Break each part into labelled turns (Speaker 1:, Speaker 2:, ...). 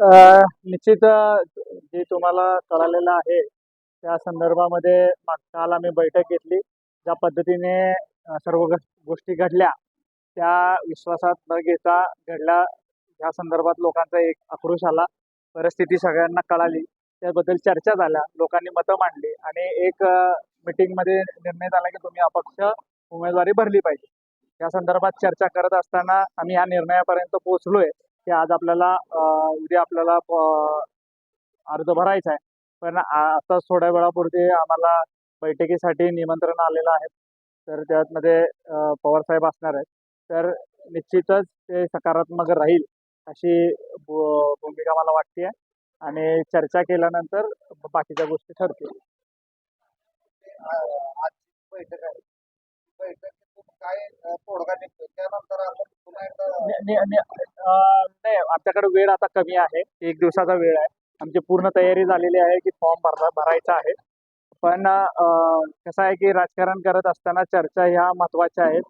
Speaker 1: निश्चित जे तुम्हाला कळालेलं आहे त्या संदर्भामध्ये माग काल आम्ही बैठक घेतली. ज्या पद्धतीने सर्व गो- गोष्टी घडल्या त्या विश्वासात न घेता घडल्या. ह्या संदर्भात लोकांचा एक आक्रोश आला. परिस्थिती सगळ्यांना कळाली. त्याबद्दल चर्चा झाल्या. लोकांनी मतं मांडली आणि एक मीटिंगमध्ये निर्णय झाला की तुम्ही अपक्ष उमेदवारी भरली पाहिजे. या संदर्भात चर्चा करत असताना आम्ही या निर्णयापर्यंत पोहोचलोय. की आज आपल्याला उद्या आपल्याला अर्ज भरायचा आहे. पण आता थोड्या वेळापूर्वी आम्हाला बैठकीसाठी निमंत्रण आलेलं आहे. तर त्यामध्ये पवारसाहेब पवार साहेब असणार आहेत. तर निश्चितच ते सकारात्मक राहील अशी भूमिका मला वाटते आणि चर्चा केल्यानंतर बाकीच्या गोष्टी ठरतील.
Speaker 2: बैठक आहे. बैठक काय तोडगा निघतो त्यानंतर आपण पुन्हा एकदा
Speaker 1: नाही आमच्याकडे वेळ आता कमी आहे. एक दिवसाचा वेळ आहे. आमची पूर्ण तयारी झालेली आहे की फॉर्म भरला भरायचा आहे. पण कसं आहे की राजकारण करत असताना चर्चा ह्या महत्त्वाच्या आहेत.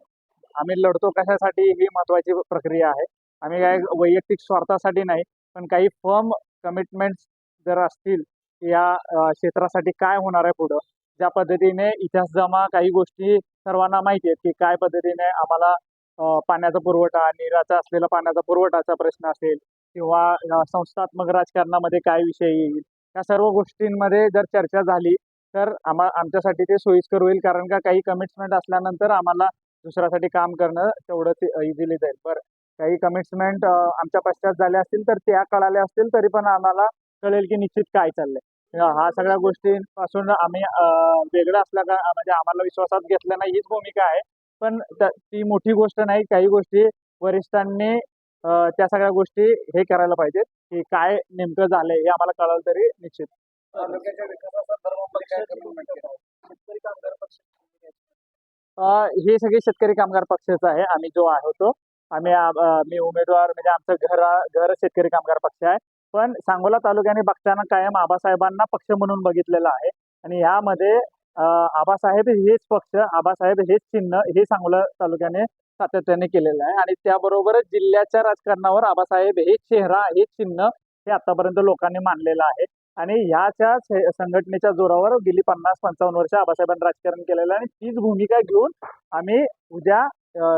Speaker 1: आम्ही लढतो कशासाठी ही महत्त्वाची प्रक्रिया आहे. आम्ही काय वैयक्तिक स्वार्थासाठी नाही पण काही फर्म कमिटमेंट्स जर असतील या क्षेत्रासाठी काय होणार आहे पुढं? ज्या पद्धतीने इतिहास जमा काही गोष्टी सर्वांना माहिती आहेत की काय पद्धतीने आम्हाला पाण्याचा पुरवठा निराचा असलेला पाण्याचा पुरवठाचा प्रश्न असेल किंवा संस्थात्मक राजकारणामध्ये काय विषय येईल या सर्व गोष्टींमध्ये जर चर्चा झाली तर आम्हा आमच्यासाठी ते सोयीस्कर होईल कारण का काही कमिटमेंट असल्यानंतर आम्हाला दुसऱ्यासाठी काम करणं तेवढंच इझिली जाईल. बरं काही कमिटमेंट आमच्या पश्चात झाल्या असतील तर त्या कळाल्या असतील तरी पण आम्हाला कळेल की निश्चित काय चाललंय. हा सगळ्या गोष्टींपासून आम्ही वेगळं असल्या का म्हणजे आम्हाला विश्वासात घेतलं नाही हीच भूमिका आहे. पण ती मोठी गोष्ट नाही काही गोष्टी वरिष्ठांनी त्या सगळ्या गोष्टी हे करायला पाहिजेत की काय नेमकं झालंय हे आम्हाला कळालं तरी निश्चित. हे सगळे शेतकरी कामगार पक्षाचं आहे आम्ही जो आहे तो. आम्ही मी उमेदवार म्हणजे आमचं घर घर शेतकरी कामगार पक्ष आहे. पण सांगोला तालुक्याने बघताना कायम आबासाहेबांना पक्ष म्हणून बघितलेलं आहे. आणि यामध्ये आबासाहेब हेच पक्ष आबासाहेब हेच चिन्ह हे सांगोला तालुक्याने सातत्याने केलेलं आहे. आणि त्याबरोबरच जिल्ह्याच्या राजकारणावर आबासाहेब हे चेहरा हे चिन्ह हे आतापर्यंत लोकांनी मानलेलं आहे. आणि ह्याच्या संघटनेच्या जोरावर गेली पन्नास पंचावन्न वर्ष आबासाहेबांनी राजकारण केलेलं आहे. आणि तीच भूमिका घेऊन आम्ही उद्या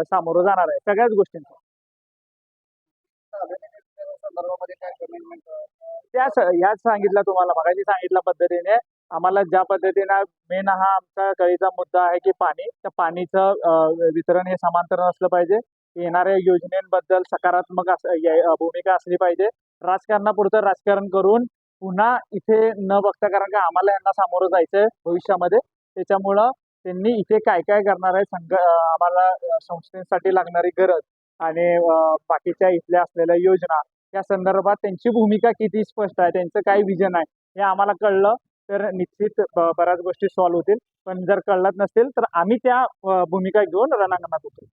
Speaker 1: सामोरं जाणार आहे. सगळ्याच गोष्टींचं.
Speaker 2: तालुक्याच्या काय कमिटमेंट
Speaker 1: ह्याच सांगितलं तुम्हाला मगाशी सांगितल्या पद्धतीने. आम्हाला ज्या पद्धतीनं मेन हा आमचा कळीचा मुद्दा आहे की पाणी त्या पाणीचं वितरण हे समांतर असलं पाहिजे. येणाऱ्या योजनेबद्दल सकारात्मक अस भूमिका असली पाहिजे. राजकारणापुरतं राजकारण करून पुन्हा इथे न बघता कारण का आम्हाला यांना सामोरं जायचंय भविष्यामध्ये. त्याच्यामुळं त्यांनी इथे काय काय करणार आहे संघ आम्हाला संस्थेसाठी लागणारी गरज. आणि बाकीच्या इथल्या असलेल्या योजना या संदर्भात त्यांची भूमिका किती स्पष्ट आहे त्यांचं काय विजन आहे हे आम्हाला कळलं तर निश्चित बऱ्याच गोष्टी सॉल्व्ह होतील. पण जर कळत नसेल तर आम्ही त्या भूमिका घेऊन रणांगणात उतरू.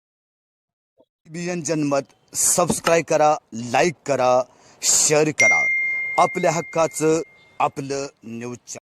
Speaker 3: टीव्ही जनमत सबस्क्राईब करा लाईक करा शेअर करा. आपल्या हक्काचं आपलं न्यूज